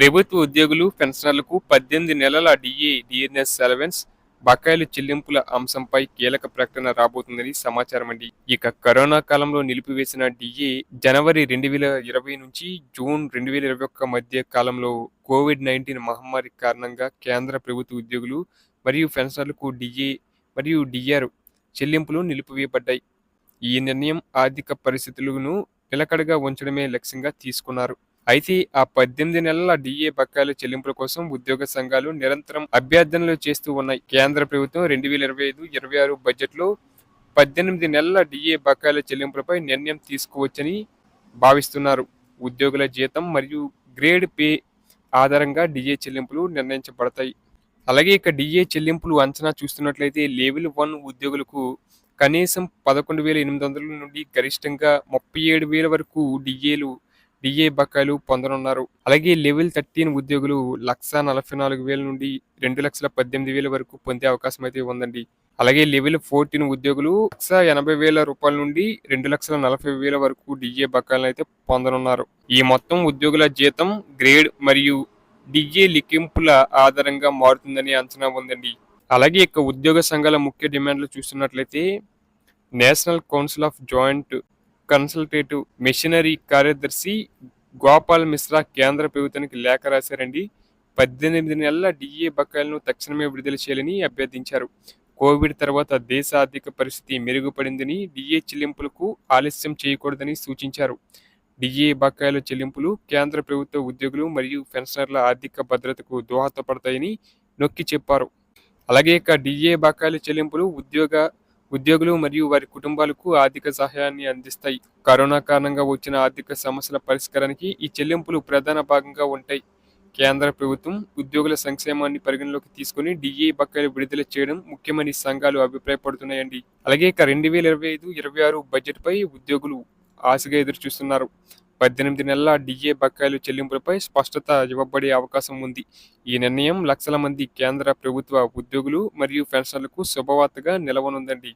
ప్రభుత్వ ఉద్యోగులు పెన్షనర్లకు పద్దెనిమిది నెలల డిఏ డిఎన్ఎస్ అలవెన్స్ బకాయిలు చెల్లింపుల అంశంపై కీలక ప్రకటన రాబోతుందని సమాచారం అండి. ఇక కరోనా కాలంలో నిలిపివేసిన డిఏ జనవరి రెండు వేల ఇరవై నుంచి జూన్ రెండు వేల ఇరవై ఒక్క మధ్య కాలంలో కోవిడ్ నైన్టీన్ మహమ్మారి కారణంగా కేంద్ర ప్రభుత్వ ఉద్యోగులు మరియు పెన్షనర్లకు డిఏ మరియు డిఆర్ చెల్లింపులు నిలిపివేయబడ్డాయి. ఈ నిర్ణయం ఆర్థిక పరిస్థితులను నిలకడగా ఉంచడమే లక్ష్యంగా తీసుకున్నారు. అయితే ఆ పద్దెనిమిది నెలల డిఏ బకాయిల చెల్లింపుల కోసం ఉద్యోగ సంఘాలు నిరంతరం అభ్యర్థనలు చేస్తూ ఉన్నాయి. కేంద్ర ప్రభుత్వం రెండు వేల ఇరవై ఐదు ఇరవై ఆరు బడ్జెట్లో పద్దెనిమిది నెలల డిఏ బకాయిల చెల్లింపులపై నిర్ణయం తీసుకోవచ్చని భావిస్తున్నారు. ఉద్యోగుల జీతం మరియు గ్రేడ్ పే ఆధారంగా డిఏ చెల్లింపులు నిర్ణయించబడతాయి. అలాగే ఇక డిఏ చెల్లింపులు అంచనా చూస్తున్నట్లయితే లెవెల్ వన్ ఉద్యోగులకు కనీసం పదకొండు వేల ఎనిమిది వందల నుండి గరిష్టంగా ముప్పై ఏడు వేల వరకు డిఏలు డిఏ బకాయిలు పొందనున్నారు. అలాగే లెవెల్ థర్టీన్ ఉద్యోగులు లక్ష నలభై నాలుగు వేల నుండి రెండు లక్షల పద్దెనిమిది వేల వరకు పొందే అవకాశం అయితే ఉందండి. అలాగే లెవెల్ ఫోర్టీన్ ఉద్యోగులు లక్ష ఎనభై వేల రూపాయల నుండి రెండు లక్షల నలభై వేల వరకు డిఏ బకాయిలను అయితే పొందనున్నారు. ఈ మొత్తం ఉద్యోగుల జీతం గ్రేడ్ మరియు డిఏ లిఖింపుల ఆధారంగా మారుతుందని అంచనా ఉందండి. అలాగే ఇక ఉద్యోగ సంఘాల ముఖ్య డిమాండ్లు చూస్తున్నట్లయితే national council of joint consultative machinery కార్యదర్శి గోపాల్ మిశ్రా కేంద్ర ప్రభుత్వానికి లేఖ రాశారండి. పద్దెనిమిది నెలల డిఏ బకాయిలను తక్షణమే విడుదల చేయాలని అభ్యర్థించారు. కోవిడ్ తర్వాత దేశ ఆర్థిక పరిస్థితి మెరుగుపడిందని డిఏ చెల్లింపులకు ఆలస్యం చేయకూడదని సూచించారు. డిఏ బకాయిల చెల్లింపులు కేంద్ర ప్రభుత్వ ఉద్యోగులు మరియు పెన్షనర్ల ఆర్థిక భద్రతకు దోహదపడతాయని నొక్కి చెప్పారు. అలాగే ఇక డిఏ బకాయిల చెల్లింపులు ఉద్యోగ ఉద్యోగులు మరియు వారి కుటుంబాలకు ఆర్థిక సహాయాన్ని అందిస్తాయి. కరోనా కారణంగా వచ్చిన ఆర్థిక సమస్యల పరిష్కారానికి ఈ చెల్లింపులు ప్రధాన భాగంగా ఉంటాయి. కేంద్ర ప్రభుత్వం ఉద్యోగుల సంక్షేమాన్ని పరిగణలోకి తీసుకుని డిఏ బకాయిలు విడుదల చేయడం ముఖ్యమని సంఘాలు అభిప్రాయపడుతున్నాయండి. అలాగే ఇక రెండు వేల ఇరవై ఐదు ఇరవై ఆరు బడ్జెట్పై ఉద్యోగులు ఆశగా ఎదురు చూస్తున్నారు పద్దెనిమిది నెలల డిఏ బకాయిలు చెల్లింపులపై స్పష్టత ఇవ్వబడే అవకాశం ఉంది. ఈ నిర్ణయం లక్షల మంది కేంద్ర ప్రభుత్వ ఉద్యోగులు మరియు పెన్షన్లకు శుభవార్తగా నిలవనుందండి.